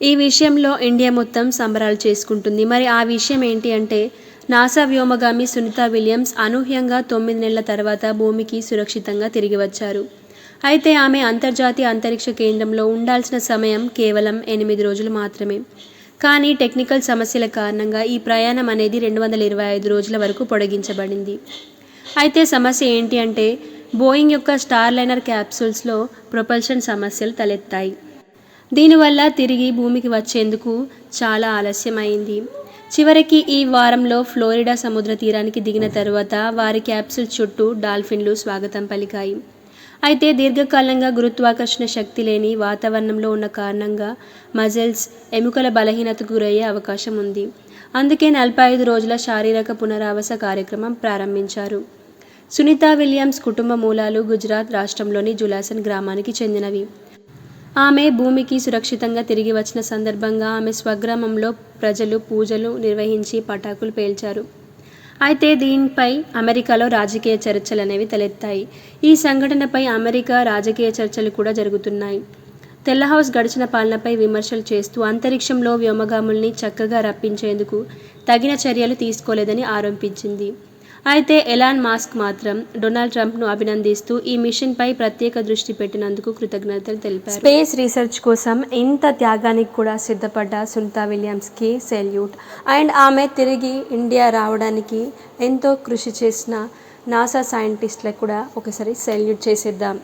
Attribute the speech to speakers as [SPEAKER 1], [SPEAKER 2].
[SPEAKER 1] ఈ విషయంలో ఇండియా మొత్తం సంబరాలు చేసుకుంటుంది. మరి ఆ విషయం ఏంటి అంటే నాసా వ్యోమగామి సునీత విలియమ్స్ అనూహ్యంగా తొమ్మిది నెలల తర్వాత భూమికి సురక్షితంగా తిరిగి వచ్చారు. అయితే ఆమె అంతర్జాతీయ అంతరిక్ష కేంద్రంలో ఉండాల్సిన సమయం కేవలం ఎనిమిది రోజులు మాత్రమే. కానీ టెక్నికల్ సమస్యల కారణంగా ఈ ప్రయాణం అనేది రెండు వందల ఇరవై ఐదు రోజుల వరకు పొడిగించబడింది. అయితే సమస్య ఏంటి అంటే బోయింగ్ యొక్క స్టార్ లైనర్ క్యాప్సూల్స్లో ప్రొపల్షన్ సమస్యలు తలెత్తాయి. దీనివల్ల తిరిగి భూమికి వచ్చేందుకు చాలా ఆలస్యం అయింది చివరికి ఈ వారంలో ఫ్లోరిడా సముద్ర తీరానికి దిగిన తరువాత వారి క్యాప్సూల్ చుట్టూ డాల్ఫిన్లు స్వాగతం పలికాయి. అయితే దీర్ఘకాలంగా గురుత్వాకర్షణ శక్తి లేని వాతావరణంలో ఉన్న కారణంగా మజిల్స్ ఎముకల బలహీనతకు గురయ్యే అవకాశం ఉంది. అందుకే నలభై ఐదు రోజుల శారీరక పునరావాస కార్యక్రమం ప్రారంభించారు. సునీత విలియమ్స్ కుటుంబ మూలాలు గుజరాత్ రాష్ట్రంలోని జులాసన్ గ్రామానికి చెందినవి. ఆమె భూమికి సురక్షితంగా తిరిగి వచ్చిన సందర్భంగా ఆమె స్వగ్రామంలో ప్రజలు పూజలు నిర్వహించి పటాకులు పేల్చారు. అయితే దీనిపై అమెరికాలో రాజకీయ చర్చలు అనేవి తలెత్తాయి. ఈ సంఘటనపై అమెరికా రాజకీయ చర్చలు కూడా జరుగుతున్నాయి. తెల్ల హౌస్ గడిచిన పాలనపై విమర్శలు చేస్తూ అంతరిక్షంలో వ్యోమగాముల్ని చక్కగా రప్పించేందుకు తగిన చర్యలు తీసుకోలేదని ఆరోపించింది. అయితే ఎలాన్ మాస్క్ మాత్రం డొనాల్డ్ ట్రంప్ను అభినందిస్తూ ఈ మిషన్పై ప్రత్యేక దృష్టి పెట్టినందుకు కృతజ్ఞతలు తెలిపారు. స్పేస్ రీసెర్చ్ కోసం ఇంత త్యాగానికి కూడా సిద్ధపడ్డ సునీతా విలియమ్స్కి సెల్యూట్. అండ్ ఆమె తిరిగి ఇండియా రావడానికి ఎంతో కృషి చేసిన నాసా సైంటిస్ట్లకు కూడా ఒకసారి సెల్యూట్ చేసేద్దాం.